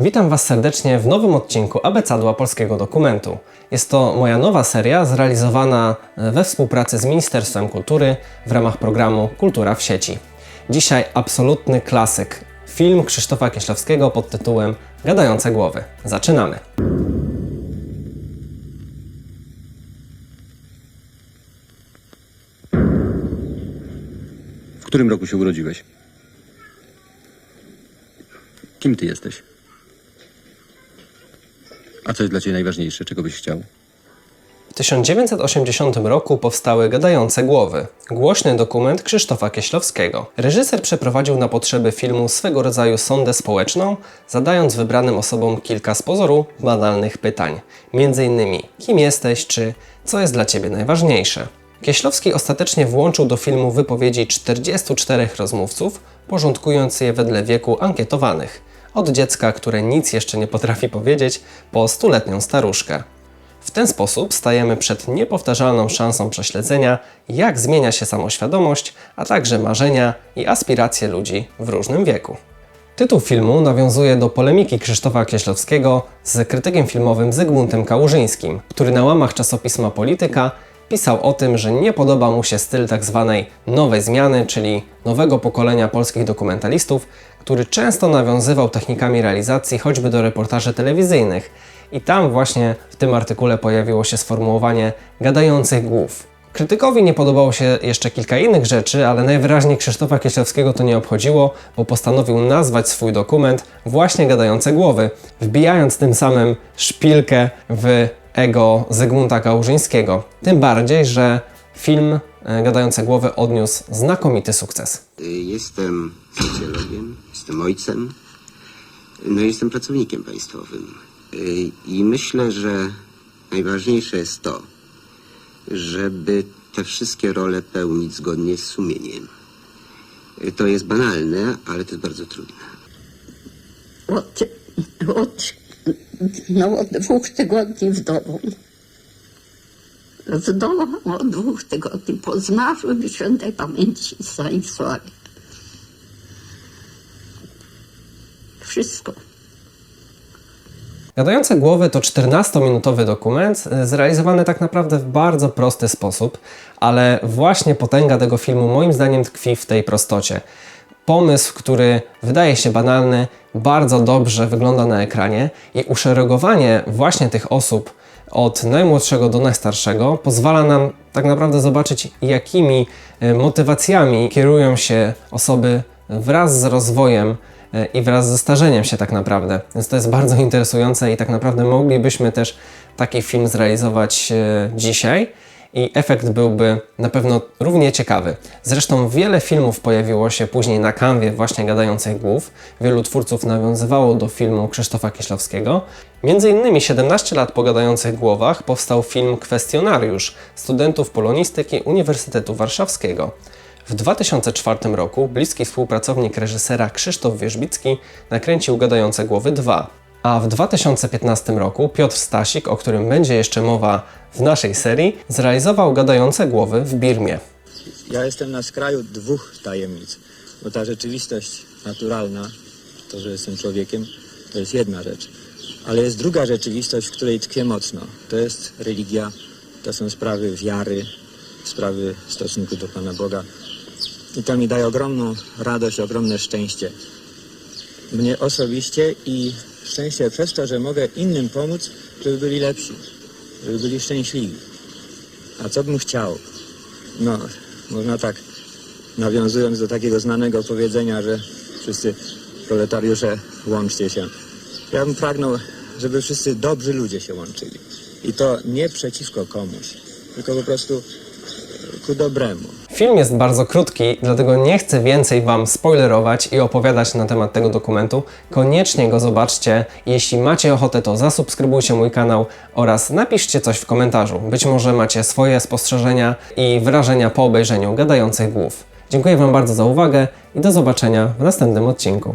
Witam Was serdecznie w nowym odcinku Abecadła Polskiego Dokumentu. Jest to moja nowa seria zrealizowana we współpracy z Ministerstwem Kultury w ramach programu Kultura w sieci. Dzisiaj absolutny klasyk. Film Krzysztofa Kieślowskiego pod tytułem Gadające głowy. Zaczynamy. W którym roku się urodziłeś? Kim ty jesteś? A co jest dla ciebie najważniejsze? Czego byś chciał? W 1980 roku powstały Gadające Głowy, głośny dokument Krzysztofa Kieślowskiego. Reżyser przeprowadził na potrzeby filmu swego rodzaju sondę społeczną, zadając wybranym osobom kilka z pozoru banalnych pytań. Innymi, kim jesteś, czy co jest dla Ciebie najważniejsze. Kieślowski ostatecznie włączył do filmu wypowiedzi 44 rozmówców, porządkując je wedle wieku ankietowanych. Od dziecka, które nic jeszcze nie potrafi powiedzieć, po stuletnią staruszkę. W ten sposób stajemy przed niepowtarzalną szansą prześledzenia, jak zmienia się samoświadomość, a także marzenia i aspiracje ludzi w różnym wieku. Tytuł filmu nawiązuje do polemiki Krzysztofa Kieślowskiego z krytykiem filmowym Zygmuntem Kałużyńskim, który na łamach czasopisma Polityka pisał o tym, że nie podoba mu się styl tzw. nowej zmiany, czyli nowego pokolenia polskich dokumentalistów, który często nawiązywał technikami realizacji choćby do reportaży telewizyjnych. I tam właśnie w tym artykule pojawiło się sformułowanie gadających głów. Krytykowi nie podobało się jeszcze kilka innych rzeczy, ale najwyraźniej Krzysztofa Kieślowskiego to nie obchodziło, bo postanowił nazwać swój dokument właśnie Gadające Głowy, wbijając tym samym szpilkę w ego Zygmunta Kałużyńskiego. Tym bardziej, że film Gadające Głowy odniósł znakomity sukces. Jestem socjologiem, jestem ojcem, no i jestem pracownikiem państwowym. Y, I myślę, że najważniejsze jest to, żeby te wszystkie role pełnić zgodnie z sumieniem. Y, To jest banalne, ale to jest bardzo trudne. Od, od, no, od dwóch tygodni w domu. W domu od dwóch tygodni po zmarłym świętej pamięci Stanisławie. Wszystko. Gadające głowy to 14-minutowy dokument, e, zrealizowany tak naprawdę w bardzo prosty sposób, ale właśnie potęga tego filmu moim zdaniem tkwi w tej prostocie. Pomysł, który wydaje się banalny, bardzo dobrze wygląda na ekranie i uszeregowanie właśnie tych osób od najmłodszego do najstarszego pozwala nam tak naprawdę zobaczyć, jakimi e, motywacjami kierują się osoby wraz z rozwojem e, i wraz ze starzeniem się tak naprawdę. Więc to jest bardzo interesujące i tak naprawdę moglibyśmy też taki film zrealizować e, dzisiaj i efekt byłby na pewno równie ciekawy. Zresztą wiele filmów pojawiło się później na kanwie właśnie gadających głów. Wielu twórców nawiązywało do filmu Krzysztofa Kieślowskiego. Między innymi 17 lat po gadających głowach powstał film Kwestionariusz studentów polonistyki Uniwersytetu Warszawskiego. W 2004 roku bliski współpracownik reżysera Krzysztof Wierzbicki nakręcił Gadające Głowy 2, a w 2015 roku Piotr Stasik, o którym będzie jeszcze mowa w naszej serii, zrealizował Gadające Głowy w Birmie. Ja jestem na skraju dwóch tajemnic, bo ta rzeczywistość naturalna, to, że jestem człowiekiem, to jest jedna rzecz. Ale jest druga rzeczywistość, w której tkwię mocno. To jest religia, to są sprawy wiary, sprawy stosunku do Pana Boga. I to mi daje ogromną radość, ogromne szczęście. Mnie osobiście i szczęście przez to, że mogę innym pomóc, żeby byli lepsi, żeby byli szczęśliwi. A co bym chciał? No, można tak, nawiązując do takiego znanego powiedzenia, że wszyscy proletariusze łączcie się. Ja bym pragnął, żeby wszyscy dobrzy ludzie się łączyli. I to nie przeciwko komuś, tylko po prostu ku dobremu. Film jest bardzo krótki, dlatego nie chcę więcej Wam spoilerować i opowiadać na temat tego dokumentu. Koniecznie go zobaczcie. Jeśli macie ochotę, to zasubskrybujcie mój kanał oraz napiszcie coś w komentarzu. Być może macie swoje spostrzeżenia i wrażenia po obejrzeniu gadających głów. Dziękuję Wam bardzo za uwagę i do zobaczenia w następnym odcinku.